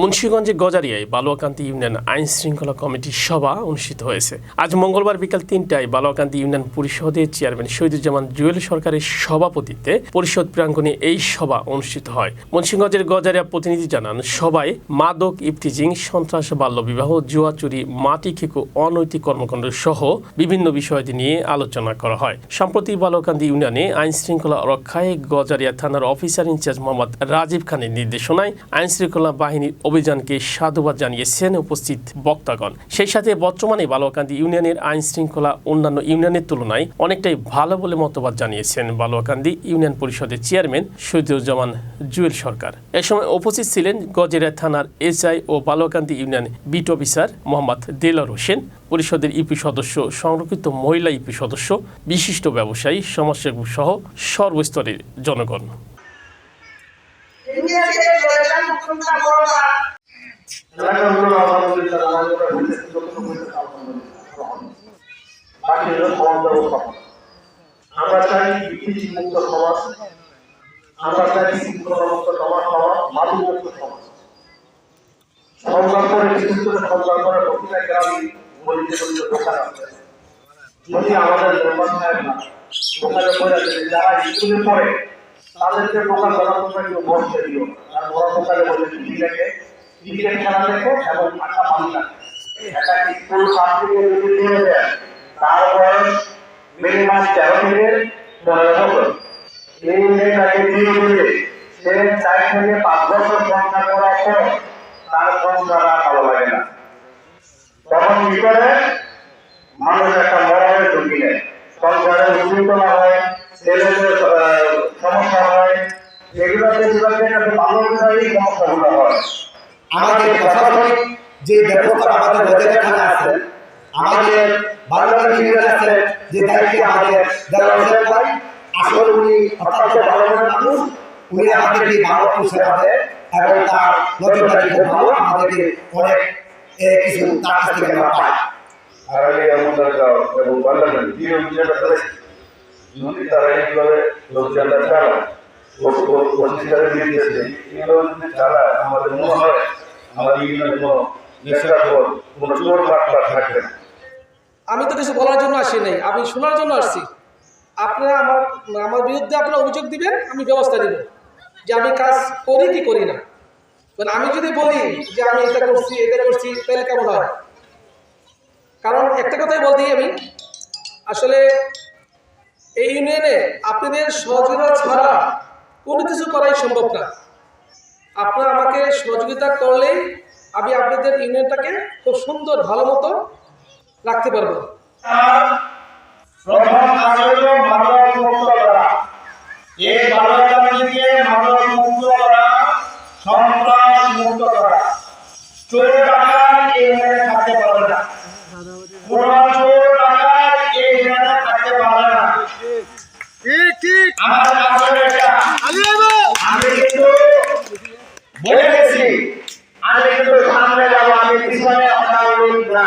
মুন্সীগঞ্জে গজারিয়ায় বালুয়াকান্তি union আইন শৃঙ্খলা কমিটির সভা অনুষ্ঠিত হয়েছে। আজ মঙ্গলবার বিকাল তিনটায় বালুয়াকান্তি ইউনিয়ন পরিষদের চেয়ারম্যান শহীদুজ্জামান জুয়েল সরকারের সভাপতিত্বে পরিষদ প্রাঙ্গণে এই সভা অনুষ্ঠিত হয়। মুন্সীগঞ্জের গজারিয়া প্রতিনিধি জানান, সভায় মাদক ইফটিজিং সন্ত্রাস, বাল্যবিবাহ, জুয়া চুরি, মাটি খেকু, অনৈতিক কর্মকাণ্ড সহ বিভিন্ন বিষয় নিয়ে আলোচনা করা হয়। সম্প্রতি বালুয়াকান্দি ইউনিয়নে আইন শৃঙ্খলা রক্ষায় গজারিয়া থানার অফিসার ইনচার্জ মোহাম্মদ রাজীব খানের নির্দেশনায় আইন শৃঙ্খলা বাহিনীর অভিযানকে সাধুবাদ জানিয়েছেন উপস্থিত বক্তাগণ। সেই সাথে বর্তমানে বালুয়াকান্দি ইউনিয়নের আইন শৃঙ্খলা অন্যান্য ইউনিয়নের তুলনায় অনেকটাই ভালো বলে মতবাদ জানিয়েছেন বালুয়াকান্দি ইউনিয়ন পরিষদের চেয়ারম্যান শহীদুজ্জামান জুয়েল সরকার। এ সময় উপস্থিত ছিলেন গজেরা থানার এসআই ও Baluakandi union beat officer Mohammad Delar Hossain, পরিষদের ইপি সদস্য, সংরক্ষিত মহিলা ইপি সদস্য, বিশিষ্ট ব্যবসায়ী, সমাজসেবক সহ সর্বস্তরের জনগণ। সমাজ আমরা সমাজ গ্রামে দোকান আছে যদি আমাদের দোকানে আছে যারা স্কুলে পড়ে তাদেরকে দোকান ব্যবস্থা কেউ বসতে দিও। আর বড় দোকানে বলে টিভিটাকে ক্রিকেট খেলা দেখে এবং টাকা পানি লাগে একটা স্কুল যদি নিয়ে দেয় তার বয়স মিনিমাম তেরো থেকে পনেরো বছর এই সে চার থেকে পাঁচ বছর সংসার করার পর তার ভালো লাগে না। তখন কি করে? মানুষ একটা মরণের ঝুঁকি নেয়। সংসারে হয় ছেলেদের হয় এগুলোতে বিভাগের কাছে ভালো অনুযায়ী সমস্যাগুলো হয়। আমাদের প্রশাসনিক যে ব্যবস্থা আমাদের বজায় রাখা আছে আমাদের বারবার ইউনিয়ন আছে যে দায়িত্বে আমাদের যারা হোসেন ভাই আসলে উনি অত্যন্ত ভালো মানুষ উনি আমাদেরকে ভালো সেবা দেয় এবং তার নজরদারি খুব ভালো আমাদেরকে অনেক কিছু তার কাছ থেকে আমরা পাই। আগামী আমাদের এবং পার্লামেন্ট যে অভিযানটা করেছে যদি তারা এইভাবে লোকজনটা চালায় আমি তো কিছু বলার জন্য আসি নাই, আমি শোনার জন্য আসছি। আপনারা আমার আমার বিরুদ্ধে আপনারা অভিযোগ দিবেন, আমি ব্যবস্থা নেব। যে আমি কাজ করি কি করি না? মানে আমি যদি বলি যে আমি এটা করছি এটা করছি, তাহলে কেমন হয়? কারণ একটা কথাই বলতে আমি, আসলে এই ইউনিয়নে আপনাদের সহযোগিতা ছাড়া কোনো কিছু করাই সম্ভব না। আপনারা আমাকে সহযোগিতা করলেই আমি আপনাদের ইউনিয়নটাকে খুব সুন্দর ভালো মতো রাখতে পারব। করা। এই বালকালীকে মাদক মুক্ত করা সন্ত্রাস মুক্ত করা। চোর ডাকাত এই জায়গায় থাকতে পারবে না। কোন চোর ডাকাত এই থাকতে পারবে না। আমার আমি কিন্তু বলে গেছি আমি কিন্তু সামনে যাব আমি পিছনে আপনার লোক না